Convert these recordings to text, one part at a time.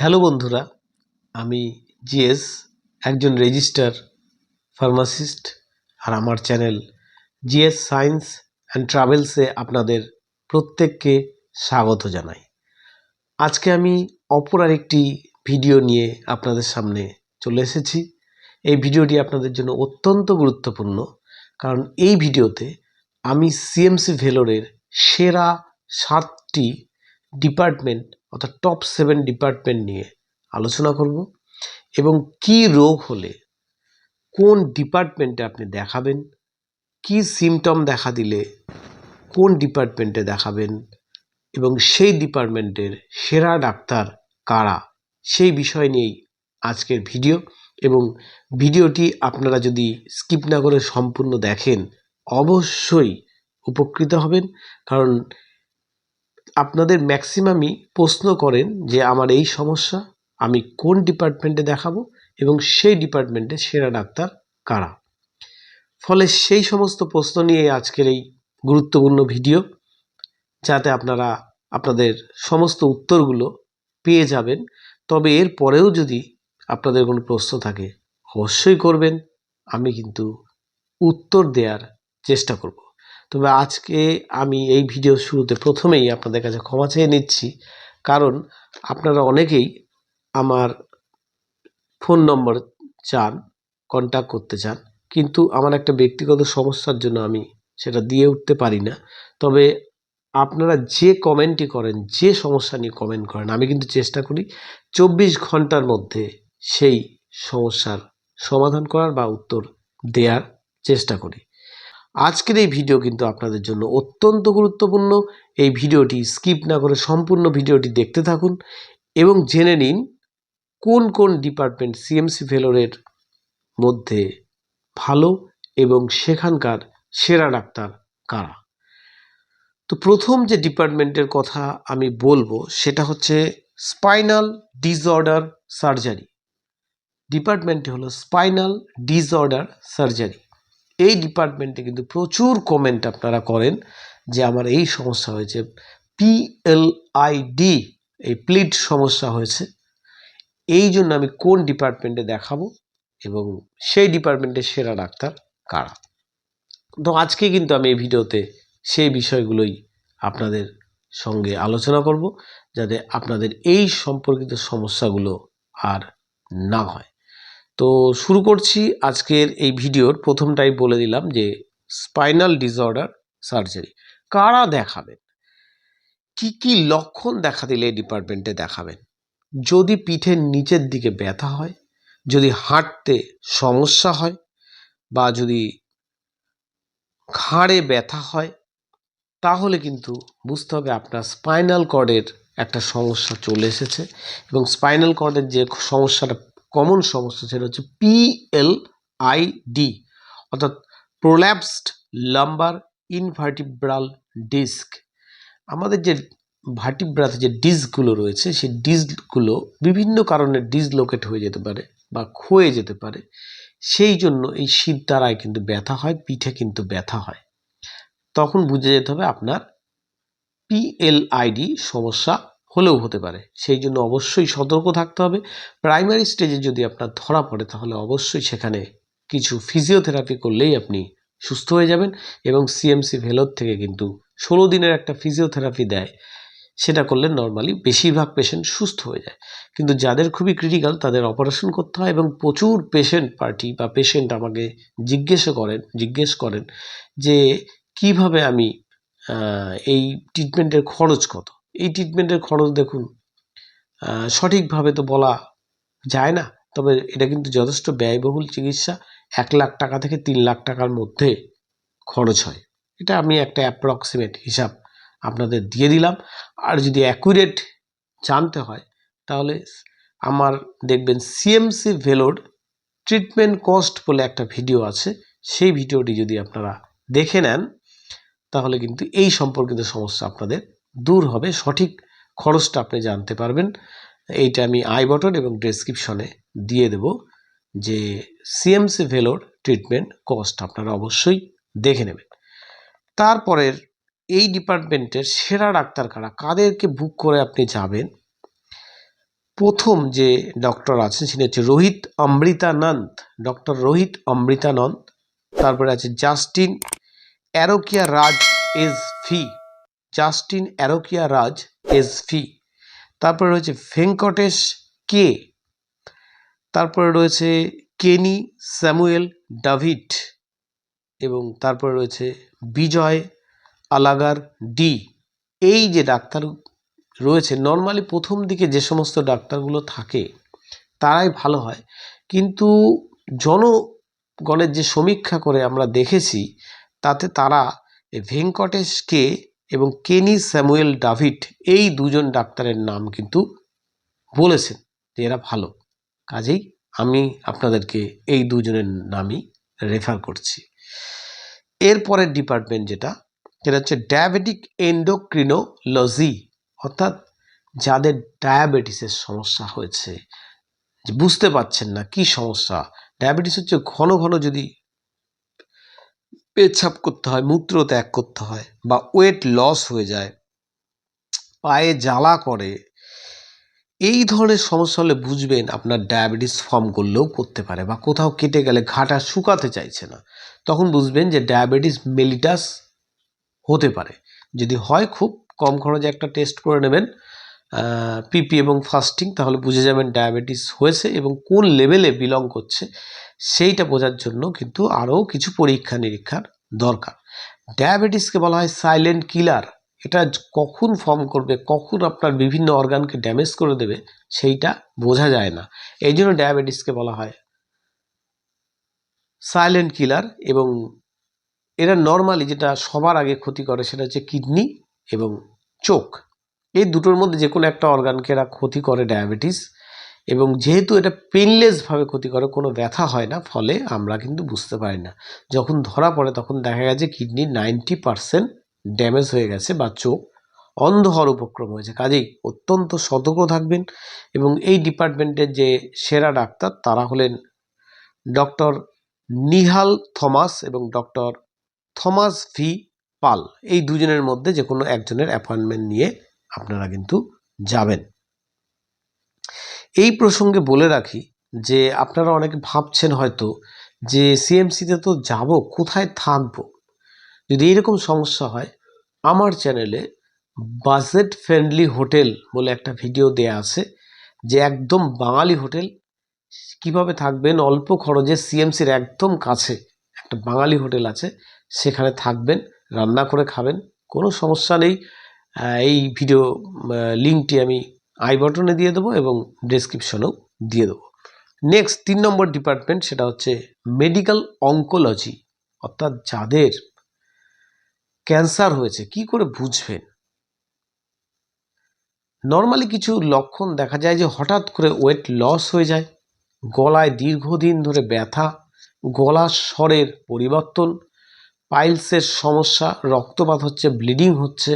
Hello বন্ধুরা, আমি GS, একজন রেজিস্টার ফার্মাসিস্ট, আর আমার চ্যানেল জিএস সায়েন্স অ্যান্ড ট্রাভেলসে আপনাদের প্রত্যেককে স্বাগত জানাই। আজকে আমি অপর আরেকটি ভিডিও নিয়ে আপনাদের সামনে চলে এসেছি। এই ভিডিওটি আপনাদের জন্য অত্যন্ত গুরুত্বপূর্ণ, কারণ এই ভিডিওতে আমি সিএমসি ভেলোরের সেরা সাতটি ডিপার্টমেন্ট, অর্থাৎ টপ সেভেন ডিপার্টমেন্ট নিয়ে আলোচনা করব এবং কি রোগ হলে কোন ডিপার্টমেন্টে আপনি দেখাবেন, কি সিমটম দেখা দিলে কোন ডিপার্টমেন্টে দেখাবেন এবং সেই ডিপার্টমেন্টের সেরা ডাক্তার কারা, সেই বিষয় নিয়েই আজকের ভিডিও এবং ভিডিওটি আপনারা যদি স্কিপ না করে সম্পূর্ণ দেখেন অবশ্যই উপকৃত হবেন কারণ আপনাদের ম্যাক্সিমামই প্রশ্ন করেন যে আমার এই সমস্যা, আমি কোন ডিপার্টমেন্টে দেখাবো এবং সেই ডিপার্টমেন্টে সেরা ডাক্তার কারা? ফলে সেই সমস্ত প্রশ্ন নিয়ে আজকের এই গুরুত্বপূর্ণ ভিডিও, যাতে আপনারা আপনাদের সমস্ত উত্তরগুলো পেয়ে যাবেন। তবে এর পরেও যদি আপনাদের কোনো প্রশ্ন থাকে, অবশ্যই করবেন। আমি কিন্তু উত্তর দেওয়ার চেষ্টা করব। তবে আজকে আমি এই ভিডিও শুরুতে প্রথমেই আপনাদের কাছে ক্ষমা চেয়ে নিচ্ছি। কারণ আপনারা অনেকেই আমার ফোন নম্বর চান কন্ট্যাক্ট করতে চান, কিন্তু আমার একটা ব্যক্তিগত সমস্যার জন্য আমি সেটা দিয়ে উঠতে পারি না। তবে আপনারা যে কমেন্টই করেন, যে সমস্যা নিয়ে কমেন্ট করেন, আমি কিন্তু চেষ্টা করি চব্বিশ ঘণ্টার মধ্যে সেই সমস্যার সমাধান করার বা উত্তর দেওয়ার চেষ্টা করি। আজকের এই ভিডিও কিন্তু আপনাদের জন্য অত্যন্ত গুরুত্বপূর্ণ। এই ভিডিওটি স্কিপ না করে সম্পূর্ণ ভিডিওটি দেখতে থাকুন এবং জেনে নিন কোন কোন ডিপার্টমেন্ট সিএমসি ফেলোরের মধ্যে ভালো এবং সেখানকার সেরা ডাক্তার কারা? তো প্রথম যে ডিপার্টমেন্টের কথা আমি বলব সেটা হচ্ছে স্পাইনাল ডিসঅর্ডার সার্জারি ডিপার্টমেন্টটি হলো স্পাইনাল ডিসঅর্ডার সার্জারি এই ডিপার্টমেন্টে কিন্তু প্রচুর কমেন্ট আপনারা করেন যে আমার এই সমস্যা হয়েছে। পিএলআইডি এই প্লিট সমস্যা হয়েছে। এই জন্য আমি কোন ডিপার্টমেন্টে দেখাবো এবং সেই ডিপার্টমেন্টের সেরা ডাক্তার কারা? তো আজকে কিন্তু আমি এই ভিডিওতে সেই বিষয়গুলোই আপনাদের সঙ্গে আলোচনা করব যাতে আপনাদের এই সম্পর্কিত সমস্যাগুলো আর না হয়। তো শুরু করছি আজকের এই ভিডিওর। প্রথমটাই বলে দিলাম যে স্পাইনাল ডিসঅর্ডার সার্জারি কারা দেখাবেন? কি কি লক্ষণ দেখা দিলে এই ডিপার্টমেন্টে দেখাবেন? যদি পিঠের নিচের দিকে ব্যথা হয়, যদি হাঁটতে সমস্যা হয়, বা যদি ঘাড়ে ব্যথা হয়, তাহলে কিন্তু বুঝতে হবে আপনার স্পাইনাল কর্ডের একটা সমস্যা চলে এসেছে। এবং স্পাইনাল কর্ডের যে সমস্যাটা কমন সমস্যা সেটা হচ্ছে পিএল আইডি অর্থাৎ প্রোল্যাপসড লাম্বার ইনভার্টিব্রাল ডিস্ক আমাদের যে ভার্টিব্রাতে যে ডিস্কগুলো রয়েছে, সেই ডিস্কগুলো বিভিন্ন কারণে ডিসলোকেট হয়ে যেতে পারে বা ক্ষয়ে যেতে পারে। সেই জন্য এই শীত দ্বারায় কিন্তু ব্যথা হয়, পিঠে কিন্তু ব্যথা হয়। তখন বুঝে যেতে হবে আপনার পিএলআইডি সমস্যা হলেও হতে পারে। সেই জন্য অবশ্যই সতর্ক থাকতে হবে। প্রাইমারি স্টেজে যদি আপনার ধরা পড়ে, তাহলে অবশ্যই সেখানে কিছু ফিজিওথেরাপি করলেই আপনি সুস্থ হয়ে যাবেন এবং সিএমসি ভেলোর থেকে কিন্তু ষোলো দিনের একটা ফিজিওথেরাপি দেয়। সেটা করলে নর্মালি বেশিরভাগ পেশেন্ট সুস্থ হয়ে যায়। কিন্তু যাদের খুবই ক্রিটিক্যাল তাদের অপারেশন করতে হয় এবং প্রচুর পেশেন্ট পার্টি বা পেশেন্ট আমাকে জিজ্ঞেস করেন জিজ্ঞেস করেন যে, কীভাবে আমি এই ট্রিটমেন্টের খরচ কত? এই ট্রিটমেন্টের খরচ দেখুন সঠিকভাবে তো বলা যায় না, তবে এটা কিন্তু যথেষ্ট ব্যয়বহুল চিকিৎসা। এক লাখ টাকা থেকে তিন লাখ টাকার মধ্যে খরচ হয়। এটা আমি একটা অ্যাপ্রক্সিমেট হিসাব আপনাদের দিয়ে দিলাম। আর যদি অ্যাকুরেট জানতে হয়, তাহলে আমার দেখবেন সিএমসি ভেলোর ট্রিটমেন্ট কস্ট বলে একটা ভিডিও আছে। সেই ভিডিওটি যদি আপনারা দেখে নেন, তাহলে কিন্তু এই সম্পর্কিত সমস্যা আপনাদের দূর হবে, সঠিক খরচটা আপনি জানতে পারবেন। এইটা আমি আই বটন এবং ডেসক্রিপশনে দিয়ে দেব যে সিএমসি ভেলোর ট্রিটমেন্ট কস্ট আপনারা অবশ্যই দেখে নেবেন। তারপরের এই ডিপার্টমেন্টের সেরা ডাক্তার কারা, কাদেরকে বুক করে আপনি যাবেন? প্রথম যে ডক্টর আছেন তিনি হচ্ছে রোহিত অমৃতানন্দ। ডক্টর রোহিত অমৃতানন্দ, তারপরে আছে জাস্টিন অ্যারোকিয়া রাজ এস ফি জাস্টিন অ্যারোকিয়া রাজ এস ফি তারপরে রয়েছে ভেঙ্কটেশ কে? তারপরে রয়েছে কেনি স্যামুয়েল ডাভিড এবং তারপরে রয়েছে বিজয় আলাগার ডি। এই যে ডাক্তার রয়েছে নর্মালি প্রথম দিকে যে সমস্ত ডাক্তারগুলো থাকে, তারাই ভালো হয়। কিন্তু জনগণের যে সমীক্ষা করে আমরা দেখেছি, তাতে তারা এই ভেঙ্কটেশ কে এবং কেনি স্যামুয়েল ডাভিড এই দুজন ডাক্তারের নাম কিন্তু বলেছেন যে এরা ভালো। কাজেই আমি আপনাদেরকে এই দুজনের নামই রেফার করছি। এরপরের ডিপার্টমেন্ট যেটা, সেটা হচ্ছে ডায়াবেটিক এন্ডোক্রিনোলজি অর্থাৎ যাদের ডায়াবেটিসের সমস্যা হয়েছে। বুঝতে পারছেন না কি সমস্যা ডায়াবেটিস হচ্ছে ঘন ঘন যদি পেচ্ছাপ করতে হয়, মূত্র ত্যাগ করতে হয় বা ওয়েট লস হয়ে যায়, পায়ে জ্বালা করে, এই ধরনের সমস্যা হলে বুঝবেন আপনার ডায়াবেটিস ফর্ম করলেও করতে পারে বা কোথাও কেটে গেলে ঘাটা শুকাতে চাইছে না। তখন বুঝবেন যে ডায়াবেটিস মেলিটাস হতে পারে। যদি হয় খুব কম খরচে একটা টেস্ট করে নেবেন পিপি এবং ফাস্টিং তাহলে বুঝে যাবেন ডায়াবেটিস হয়েছে এবং কোন লেভেলে বিলং করছে, সেইটা বোঝার জন্য কিন্তু আরও কিছু পরীক্ষা নিরীক্ষার দরকার। ডায়াবেটিসকে বলা হয় সাইলেন্ট কিলার এটা কখন ফর্ম করবে, কখন আপনার বিভিন্ন অর্গানকে ড্যামেজ করে দেবে, সেইটা বোঝা যায় না। এই জন্য ডায়াবেটিসকে বলা হয় সাইলেন্ট কিলার এবং এরা নর্মালি যেটা সবার আগে ক্ষতি করে সেটা হচ্ছে কিডনি এবং চোখ। এই দুটোর মধ্যে যে কোনো একটা অর্গানকে এরা ক্ষতি করে ডায়াবেটিস এবং যেহেতু এটা পেনলেসভাবে ক্ষতি করে, কোনো ব্যথা হয় না, ফলে আমরা কিন্তু বুঝতে পারি না। যখন ধরা পড়ে তখন দেখা গেছে কিডনি নাইনটি পারসেন্ট ড্যামেজ হয়ে গেছে বা চোখ অন্ধ হওয়ার উপক্রম হয়েছে। কাজেই অত্যন্ত সতর্ক থাকবেন এবং এই ডিপার্টমেন্টের যে সেরা ডাক্তার তারা হলেন ডক্টর নিহাল থমাস এবং ডক্টর থমাস ভি পাল। এই দুজনের মধ্যে যে কোনো একজনের অ্যাপয়েন্টমেন্ট নিয়ে আপনারা কিন্তু যাবেন। এই প্রসঙ্গে বলে রাখি যে, আপনারা অনেকে ভাবছেন হয়তো যে সিএমসিতে তো যাব, কোথায় থাকব? যদি এইরকম সমস্যা হয়, আমার চ্যানেলে বাজেট ফ্রেন্ডলি হোটেল বলে একটা ভিডিও দেয়া আছে, যে একদম বাঙালি হোটেল কীভাবে থাকবেন? অল্প খরচে সিএমসির একদম কাছে একটা বাঙালি হোটেল আছে, সেখানে থাকবেন, রান্না করে খাবেন, কোনো সমস্যা নেই। এই ভিডিও লিঙ্কটি আমি আই বটনে দিয়ে দেবো এবং ডেসক্রিপশনেও দিয়ে দেবো। নেক্সট তিন নম্বর ডিপার্টমেন্ট সেটা হচ্ছে মেডিকেল অঙ্কোলজি অর্থাৎ যাদের ক্যান্সার হয়েছে, কি করে বুঝবেন? নর্মালি কিছু লক্ষণ দেখা যায় যে হঠাৎ করে ওয়েট লস হয়ে যায়, গলায় দীর্ঘদিন ধরে ব্যথা গলার স্বরের পরিবর্তন পাইলসের সমস্যা, রক্তপাত হচ্ছে ব্লিডিং হচ্ছে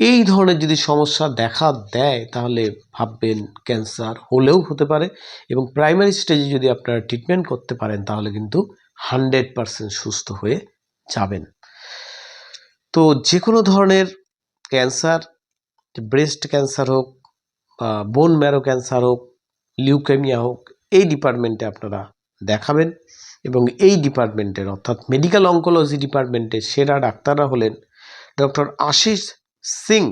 এই ধরনের যদি সমস্যা দেখা দেয়, তাহলে ভাববেন ক্যান্সার হলেও হতে পারে এবং প্রাইমারি স্টেজে যদি আপনারা ট্রিটমেন্ট করতে পারেন, তাহলে কিন্তু হান্ড্রেড পারসেন্ট সুস্থ হয়ে যাবেন। তো যে কোনো ধরনের ক্যান্সার, ব্রেস্ট ক্যান্সার হোক বোন ম্যারো ক্যান্সার হোক লিউকেমিয়া হোক, এই ডিপার্টমেন্টে আপনারা দেখাবেন এবং এই ডিপার্টমেন্টের অর্থাৎ মেডিকেল অঙ্কোলজি ডিপার্টমেন্টের সেরা ডাক্তাররা হলেন doctor Ashish Singh,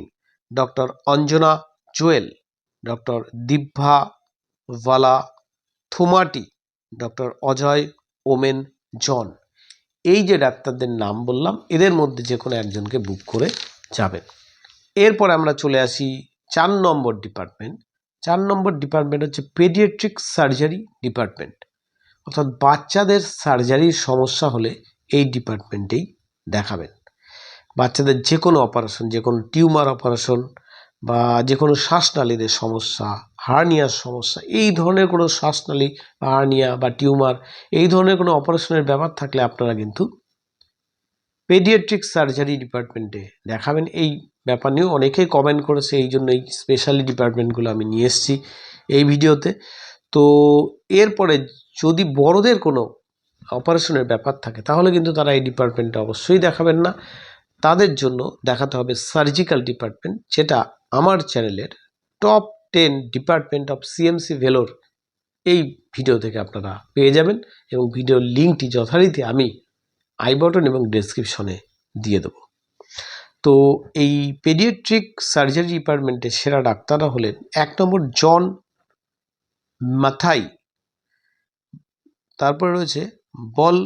doctor Anjana Joel, doctor Divya Bhalla Thumati, doctor Ajay Oommen John. এই যে ডাক্তারদের নাম বললাম, এদের মধ্যে যে কোনো একজনকে বুক করে যাবেন। এরপর আমরা চলে আসি চার নম্বর ডিপার্টমেন্ট চার নম্বর ডিপার্টমেন্ট হচ্ছে পেডিয়াট্রিক সার্জারি ডিপার্টমেন্ট অর্থাৎ বাচ্চাদের সার্জারির সমস্যা হলে এই ডিপার্টমেন্টেই দেখাবেন। বাচ্চাদের যে কোনো অপারেশন যে কোনো টিউমার অপারেশন বা যে কোনো শ্বাসনালীদের সমস্যা হার্নিয়ার সমস্যা, এই ধরনের কোনো শ্বাসনালী বা হার্নিয়া বা টিউমার এই ধরনের কোনো অপারেশনের ব্যাপার থাকলে আপনারা কিন্তু পেডিয়াট্রিক সার্জারি ডিপার্টমেন্টে দেখাবেন। এই ব্যাপার নিয়েও অনেকেই কমেন্ট করেছে, এই জন্য এই স্পেশালি ডিপার্টমেন্টগুলো আমি নিয়ে এসেছি এই ভিডিওতে। তো এরপরে যদি বড়দের কোনো অপারেশনের ব্যাপার থাকে, তাহলে কিন্তু তারা এই ডিপার্টমেন্টে অবশ্যই দেখাবেন না। তাদের জন্য দেখাতে হবে সার্জিক্যাল ডিপার্টমেন্ট যেটা আমার চ্যানেলের top ten department of CMC Vellore এই ভিডিও থেকে আপনারা পেয়ে যাবেন এবং ভিডিওর লিঙ্কটি যথারীতি আমি আই বটন এবং ডেসক্রিপশনে দিয়ে দেবো। তো এই পেডিয়াট্রিক সার্জারি ডিপার্টমেন্টের সেরা ডাক্তাররা হলেন এক নম্বর জন মাথাই, তারপরে রয়েছে বল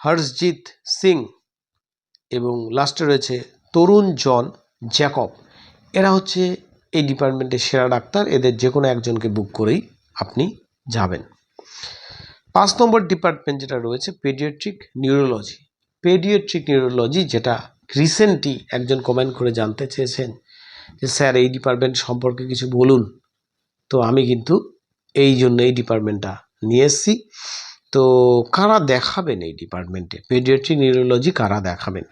হর্ষজিৎ সিং। এবং লাস্টে রয়েছে তরুণ জন জ্যাকব। এরা হচ্ছে এই ডিপার্টমেন্টের সেরা ডাক্তার। এদের যে কোনো একজনকে বুক করেই আপনি যাবেন। পাঁচ নম্বর ডিপার্টমেন্ট যেটা রয়েছে পেডিয়াট্রিক নিউরোলজি পেডিয়াট্রিক নিউরোলজি যেটা রিসেন্টলি একজন কমেন্ট করে জানতে চেয়েছেন যে, স্যার, এই ডিপার্টমেন্ট সম্পর্কে কিছু বলুন। তো আমি কিন্তু এই জন্য এই ডিপার্টমেন্টটা নিয়ে এসেছি। তো কারা দেখাবেন এই ডিপার্টমেন্টে পেডিয়াট্রিক নিউরোলজি কারা দেখাবেন?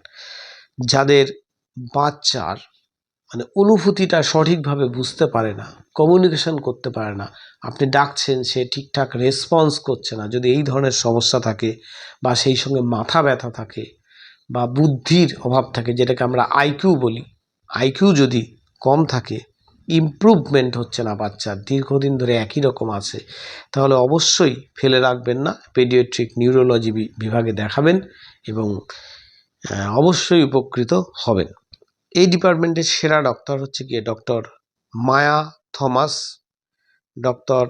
যাদের বাচ্চার মানে অনুভূতিটা সঠিকভাবে বুঝতে পারে না কমিউনিকেশন করতে পারে না, আপনি ডাকছেন, সে ঠিকঠাক রেসপন্স করছে না, যদি এই ধরনের সমস্যা থাকে বা সেই সঙ্গে মাথা ব্যথা থাকে বা বুদ্ধির অভাব থাকে, যেটাকে আমরা আইকিউ বলি আইকিউ যদি কম থাকে ইমপ্রুভমেন্ট হচ্ছে না বাচ্চার, দীর্ঘদিন ধরে একই রকম আছে, তাহলে অবশ্যই ফেলে রাখবেন না পেডিয়াট্রিক নিউরোলজি বিভাগে দেখাবেন এবং অবশ্যই উপকৃত হবেন। এই ডিপার্টমেন্টের সেরা ডক্টর হচ্ছে গিয়ে doctor Maya Thomas doctor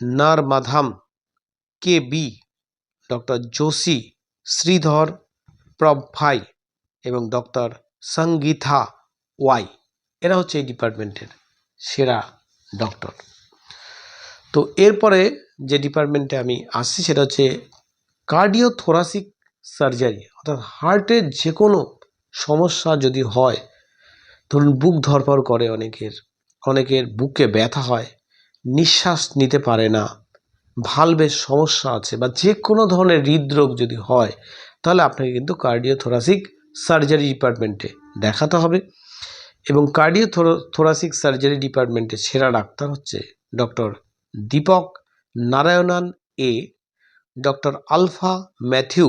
Narmadham, K B doctor Joshi Sridhar প্রভাই এবং ডক্টর সঙ্গীতা ওয়াই। এরা হচ্ছে এই ডিপার্টমেন্টের সেরা ডক্টর তো এরপরে যে ডিপার্টমেন্টে আমি আসছি সেটা হচ্ছে কার্ডিও থোরাসিক সার্জারি, অর্থাৎ হার্টের যে কোনো সমস্যা যদি হয়, ধরুন বুক ধরপর করে অনেকের অনেকের বুকে ব্যথা হয়, নিঃশ্বাস নিতে পারে না ভালভের সমস্যা আছে বা যে কোনো ধরনের হৃদরোগ যদি হয়, তাহলে আপনাকে কিন্তু কার্ডিওথোরাসিক সার্জারি ডিপার্টমেন্টে দেখাতে হবে এবং কার্ডিও থোরাসিক সার্জারি ডিপার্টমেন্টের সেরা ডাক্তার হচ্ছে doctor Deepak Narayanan A doctor Alpha Mathew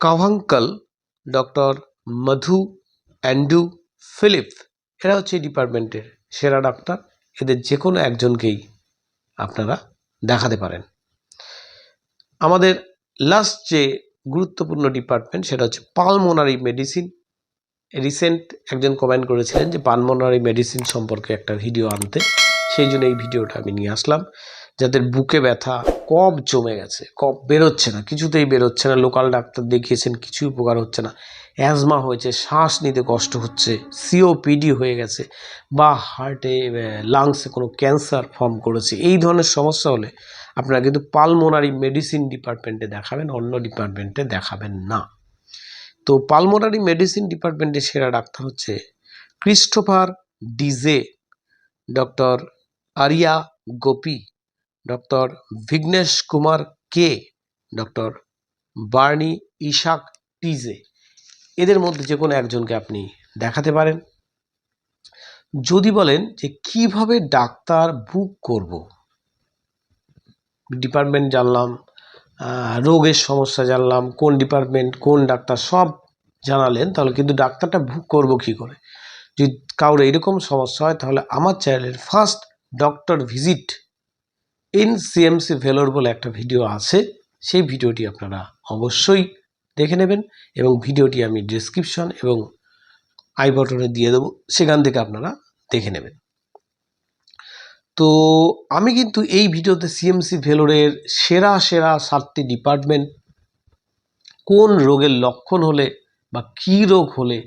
Kavunkal, doctor Madhu Andrew Philip এরা হচ্ছে এই ডিপার্টমেন্টের সেরা ডাক্তার। এদের যে কোনো একজনকেই আপনারা দেখাতে পারেন। আমাদের লাস্ট যে গুরুত্বপূর্ণ ডিপার্টমেন্ট, সেটা হচ্ছে পালমোনারি মেডিসিন রিসেন্ট একজন কমেন্ট করেছিলেন যে পালমোনারি মেডিসিন সম্পর্কে একটা ভিডিও আনতে। সেই জন্য এই ভিডিওটা আমি নিয়ে আসলাম। যাদের বুকে ব্যথা কফ জমে গেছে কফ বেরোচ্ছে না, কিছুতেই বেরোচ্ছে না, লোকাল ডাক্তার দেখিয়েছেন কিছুই উপকার হচ্ছে না। অ্যাজমা হয়েছে, শ্বাস নিতে কষ্ট হচ্ছে সিওপিডি হয়ে গেছে, বা হার্টে লাংসে কোনো ক্যান্সার ফর্ম করেছে। এই ধরনের সমস্যা হলে আপনারা কিন্তু পালমোনারি মেডিসিন ডিপার্টমেন্টে দেখাবেন, অন্য ডিপার্টমেন্টে দেখাবেন না। তো পালমোনারি মেডিসিন ডিপার্টমেন্টে সেরা ডাক্তার হচ্ছে Christopher DJ doctor Arya Gopi doctor Vighnesh Kumar K? Doctor Barney Isaac TJ. এদের মধ্যে যে কোনো একজনকে আপনি দেখাতে পারেন। যদি বলেন যে কীভাবে ডাক্তার বুক করব? ডিপার্টমেন্ট জানলাম রোগের সমস্যা জানলাম, কোন ডিপার্টমেন্ট, কোন ডাক্তার সব জানালেন, তাহলে কিন্তু ডাক্তারটা বুক করব কি করে? যদি কারোর এরকম সমস্যা হয়, তাহলে আমার চ্যানেলের first doctor visit in CMC Vellore বলে একটা ভিডিও আছে, সেই ভিডিওটি আপনারা অবশ্যই দেখে নেবেন এবং ভিডিওটি আমি ডিসক্রিপশন এবং আই বটনে দিয়ে দেবো, সেখান থেকে আপনারা দেখে নেবেন। তো আমি কিন্তু এই ভিডিওতে সিএমসি ভেলোরের সেরা সেরা সাতটি ডিপার্টমেন্ট কোন রোগের লক্ষণ হলে বা কী রোগ হলে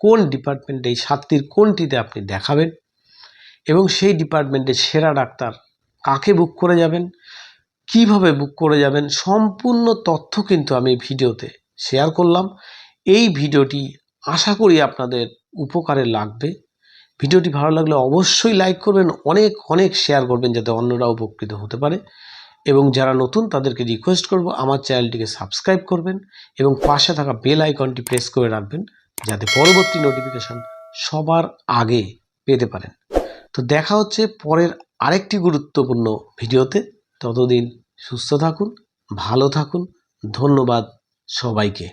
কোন ডিপার্টমেন্টে এই সাতটির কোনটিতে আপনি দেখাবেন এবং সেই ডিপার্টমেন্টের সেরা ডাক্তার কাকে বুক করে যাবেন? কীভাবে বুক করে যাবেন? সম্পূর্ণ তথ্য কিন্তু আমি ভিডিওতে শেয়ার করলাম। এই ভিডিওটি আশা করি আপনাদের উপকারে লাগবে। ভিডিওটি ভালো লাগলে অবশ্যই লাইক করবেন, অনেক অনেক শেয়ার করবেন যাতে অন্যরা উপকৃত হতে পারে। এবং যারা নতুন তাদেরকে রিকোয়েস্ট করব, আমার চ্যানেলটিকে সাবস্ক্রাইব করবেন এবং পাশে থাকা বেল আইকনটি প্রেস করে রাখবেন যাতে পরবর্তী নোটিফিকেশান সবার আগে পেতে পারেন। তো দেখা হচ্ছে পরের আরেকটি গুরুত্বপূর্ণ ভিডিওতে ততদিন সুস্থ থাকুন ভালো থাকুন। ধন্যবাদ সবাইকে।